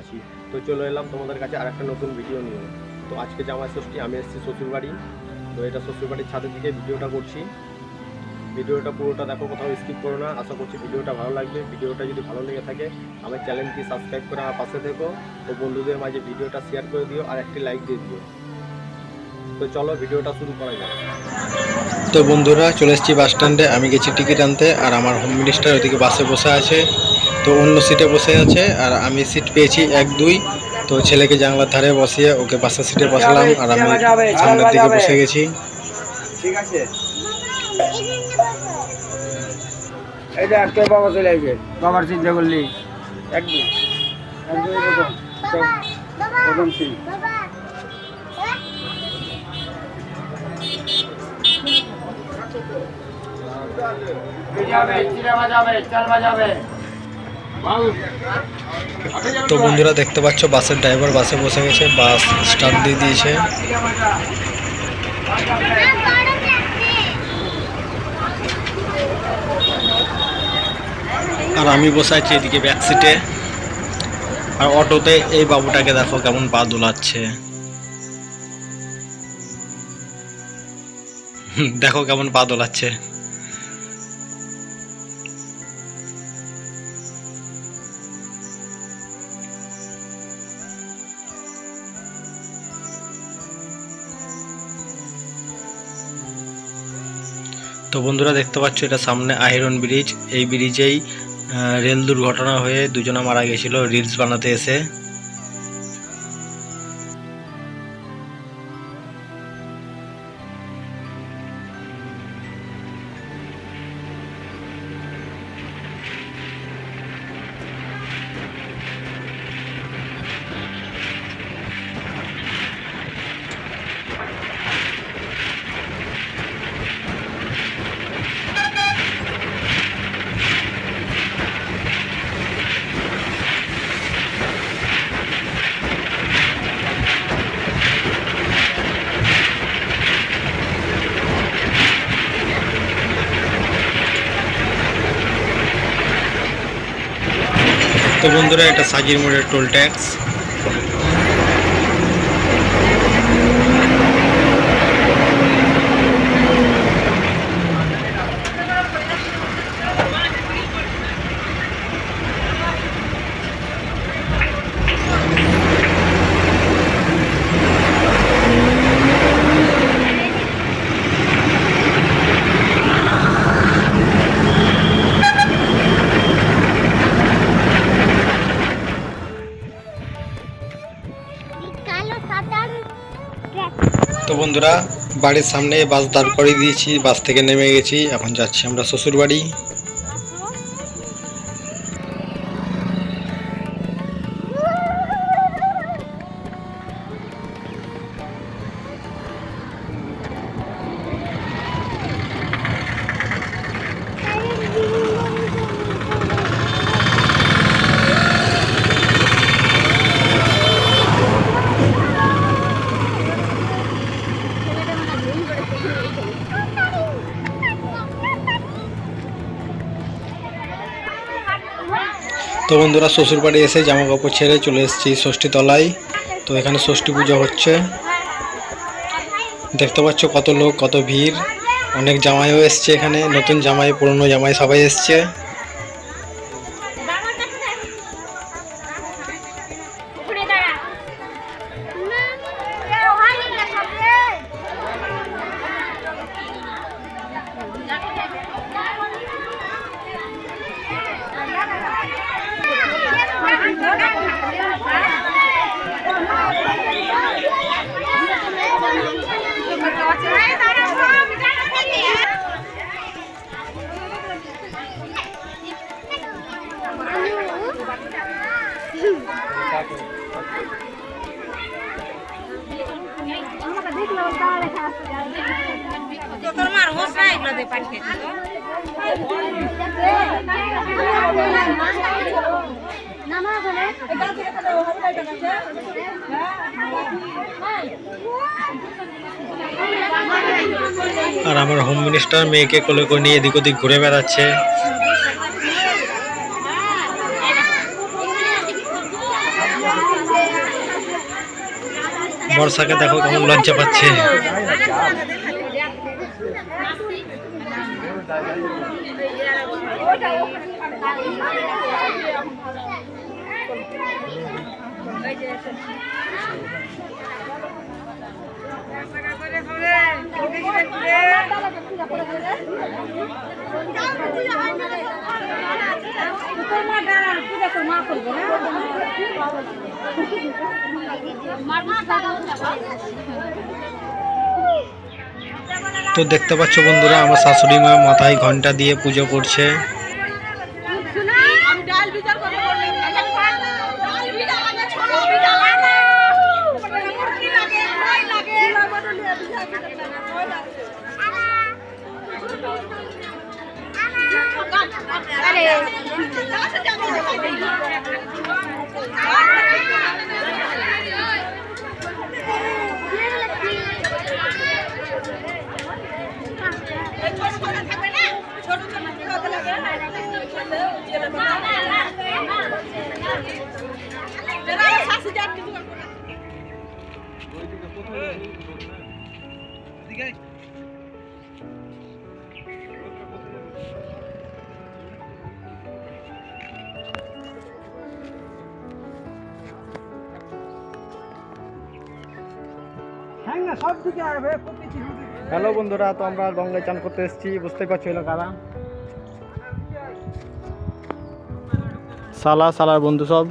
আছি। তো চলে এলাম তোমাদের কাছে আর একটা নতুন ভিডিও নিয়ে। তো আজকে জামাই ষষ্ঠী, আমি এসেছি শ্বশুরবাড়ি। তো এটা শ্বশুরবাড়ির ছাদের দিকে ভিডিওটা করছি। ভিডিওটা পুরোটা দেখো, কোথাও স্কিপ করো না। আশা করছি ভিডিওটা ভালো লাগবে। ভিডিওটা যদি ভালো লেগে থাকে, আমার চ্যানেলটি সাবস্ক্রাইব করে আমার পাশে থেকো ও বন্ধুদের মাঝে ভিডিওটা শেয়ার করে দিও আর একটি লাইক দিয়ে দিও। তো চলো ভিডিওটা শুরু করা যাক। তো বন্ধুরা, চলে এসেছি বাস স্ট্যান্ডে আমি গেছি টিকিট আনতে আর আমার হোম মিনিস্টার ওদিকে বাসে বসে আছে। তো অন্য সিটে বসে আছে আর আমি সিট পেয়েছি এক, দুই। তো ছেলেকে জানলার ধারে বসিয়ে ওকে পাশের সিটে বসালাম আর আমি সামনের দিকে বসে গেছি। ঠিক আছে। এই যে তোর বাবা চলে আসবে। বাবার চিন্তা করলি একদম একদম প্রথম সব প্রথম চিরা বাজাবে চাল বাজাবে তো বন্ধুরা দেখতে পাচ্ছ, বাসের ড্রাইভার বাসে বসে গেছে, বাস স্টার্ট দিয়ে দিয়েছে। আর আমি বসে আছি এদিকে ব্যাক সিটে আর অটোতে এই বাবুটাকে দেখো কেমন পা দোলাচ্ছে। দেখো কেমন পা দোলাচ্ছে। তো বন্ধুরা দেখতে পাচ্ছ, এটা সামনে আয়রন ব্রিজ। এই ব্রিজেই রেল দুর্ঘটনা হয়ে দুজনা মারা গেছিল, রিলস বানাতে এসে। তো বন্ধুরা এটা সাজির মোড়ের টোল ট্যাক্স বন্ধুরা, বাড়ির সামনে বাস দাঁড় করিয়ে দিয়েছি, বাস থেকে নেমে গেছি, এখন যাচ্ছি আমরা শ্বশুর বাড়ি তো বন্ধুরা শ্বশুর বাড়ি এসে জামা কাপড় ছেড়ে চলে এসেছি ষষ্ঠী তলায় তো এখানে ষষ্ঠী পুজো হচ্ছে। দেখতে পাচ্ছ কত লোক, কত ভিড়। অনেক জামাইও এসছে এখানে, নতুন জামাই, পুরনো জামাই সবাই এসছে। আর আমার হোম মিনিস্টার মেয়েকে কোলে করে নিয়ে এদিক ওদিক ঘুরে বেড়াচ্ছে বর্ষাকে দেখো কেমন লজ্জা পাচ্ছে Thank you. তো দেখতে পাচ্ছ বন্ধুরা আমার শাশুড়ি মা মাথায় ঘণ্টা দিয়ে পুজো করছে। น้องฉั হ্যালো বন্ধুরা, তো আমরা গঙ্গায় চান করতে এসেছি, বুঝতেই পারছি এলো কারা? সালা, সালার বন্ধু সব।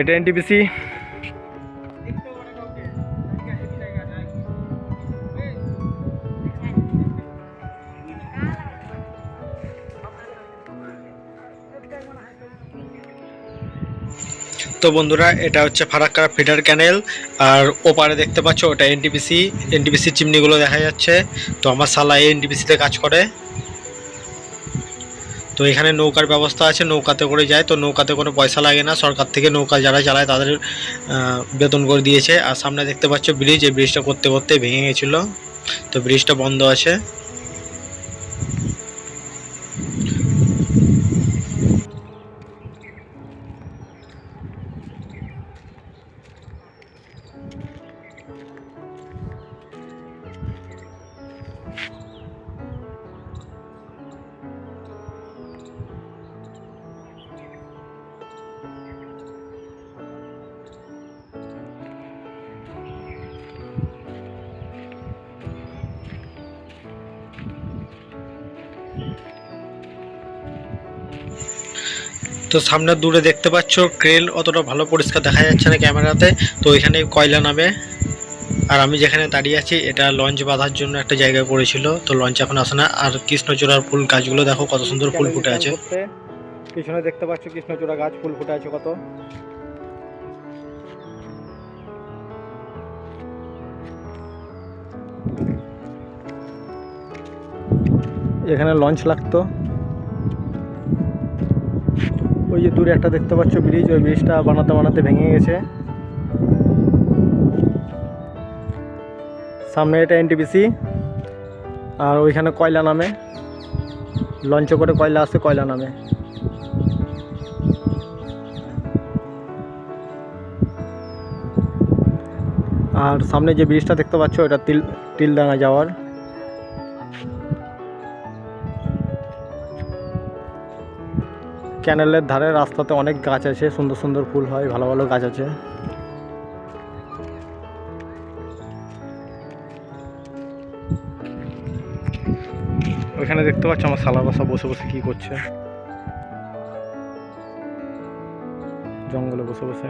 এটা এনটিপিসি। তো বন্ধুরা, এটা হচ্ছে ফারাক্কা ফিডার ক্যানেল। আর ওপারে দেখতে পাচ্ছ, ওটা এনটিপিসি এনটিপিসির চিমনিগুলো দেখা যাচ্ছে। তো আমার সালা এই এনটিপিসিতে কাজ করে। তো এখানে নৌকার ব্যবস্থা আছে, নৌকাতে করে যায়। তো নৌকাতে কোনো পয়সা লাগে না। সরকার থেকে নৌকা যারা চালায়, তাদের বেতন করে দিয়েছে। আর সামনে দেখতে পাচ্ছ ব্রিজ। এই ব্রিজটা করতে করতে ভেঙে গেছিল। তো ব্রিজটা বন্ধ আছে। তো সামনে দূরে দেখতে পাচ্ছ ক্রেল অতটা ভালো পরিষ্কার দেখা যাচ্ছে না ক্যামেরাতে। তো এখানে কয়লা নামে। আর আমি যেখানে দাঁড়িয়ে আছি, এটা লঞ্চ বাঁধার জন্য একটা জায়গায় পড়েছিল তো লঞ্চ এখন আসে না। আর কৃষ্ণচূড়ার ফুল গাছগুলো দেখো কত সুন্দর ফুল ফুটে আছে। পিছনে দেখতে পাচ্ছ কৃষ্ণচূড়া গাছ, ফুল ফুটে আছে কত। এখানে লঞ্চ লাগতো। ওই যে দূরে একটা দেখতে পাচ্ছ ব্রিজ ওই ব্রিজটা বানাতে বানাতে ভেঙে গেছে। সামনে এটা এনটিপিসি আর ওইখানে কয়লা নামে। লঞ্চ করে কয়লা আসে কয়লা নামে। আর সামনে যে ব্রিজটা দেখতে পাচ্ছ এটা তিল, তিলডাঙ্গা যাওয়ার। ক্যানেলের ধারে রাস্তাতে অনেক গাছ আছে, সুন্দর সুন্দর ফুল হয়, ভালো ভালো গাছ আছে। ওইখানে দেখতে পাচ্ছ আমার সালা বাসা বসে বসে কি করছে। জঙ্গলে বসে বসে।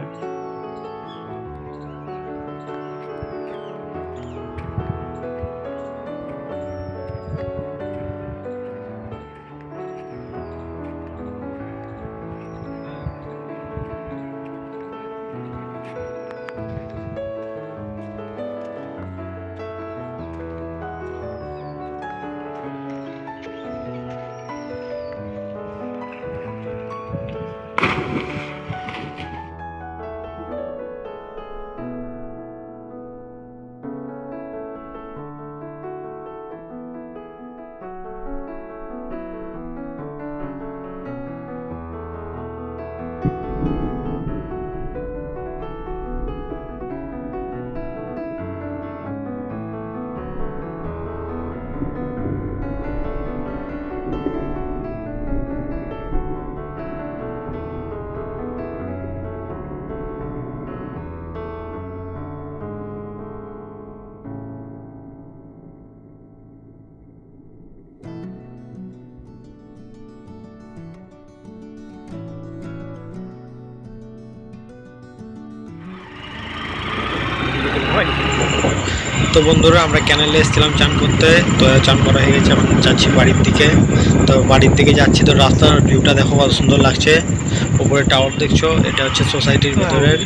তো বন্ধুরা আমরা ক্যানেলে এসেছিলাম চান করতে। তো চান করা হয়ে গেছে এখন যাচ্ছি বাড়ির দিকে। তো বাড়ির দিকে যাচ্ছি তো রাস্তার ভিউটা দেখো কত সুন্দর লাগছে। উপরে টাওয়ার দেখছ এটা হচ্ছে সোসাইটির ভিতরের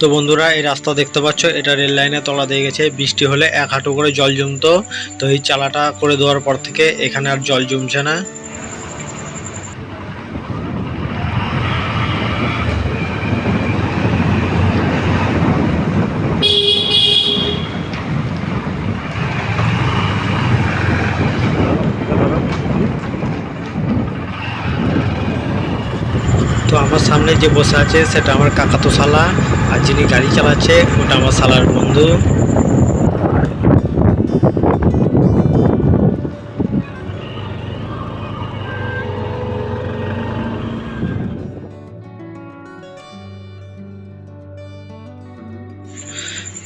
তো বন্ধুরা, এই রাস্তা দেখতে পাচ্ছ, এটা রেল লাইনে তলা দিয়ে গেছে। বৃষ্টি হলে এক হাঁটু করে জল জমতো। তো এই চালাটা করে দেওয়ার পর থেকে এখানে আর জল জমছে না তো আমার সামনে যে বসে আছে সেটা আমার কাকাতো শালা, আর যিনি গাড়ি চালাচ্ছে ওটা আমার শালার বন্ধু।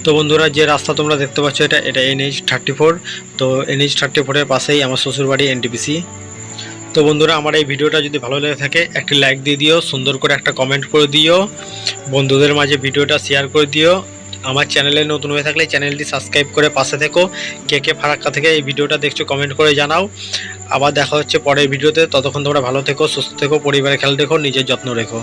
তো বন্ধুরা, যে রাস্তা তোমরা দেখতে পাচ্ছ এটা এটা এনএইচ থার্টি ফোর তো এনএইচ থার্টি ফোরের পাশেই আমার শ্বশুরবাড়ি এনটিপিসি তো বন্ধুরা, আমার এই ভিডিওটা যদি ভালো লেগে থাকে, একটি লাইক দিয়ে দিও, সুন্দর করে একটা কমেন্ট করে দিও, বন্ধুদের মাঝে ভিডিওটা শেয়ার করে দিও। আমার চ্যানেলে নতুন হয়ে থাকলে চ্যানেলটি সাবস্ক্রাইব করে পাশে থেকো। কে কে ফারাক্কা থেকে এই ভিডিওটা দেখছ কমেন্ট করে জানাও। আবার দেখা হচ্ছে পরের ভিডিওতে। ততক্ষণ তোমরা ভালো থেকো, সুস্থ থেকো, পরিবারের খেয়াল রেখো, নিজের যত্ন রেখো।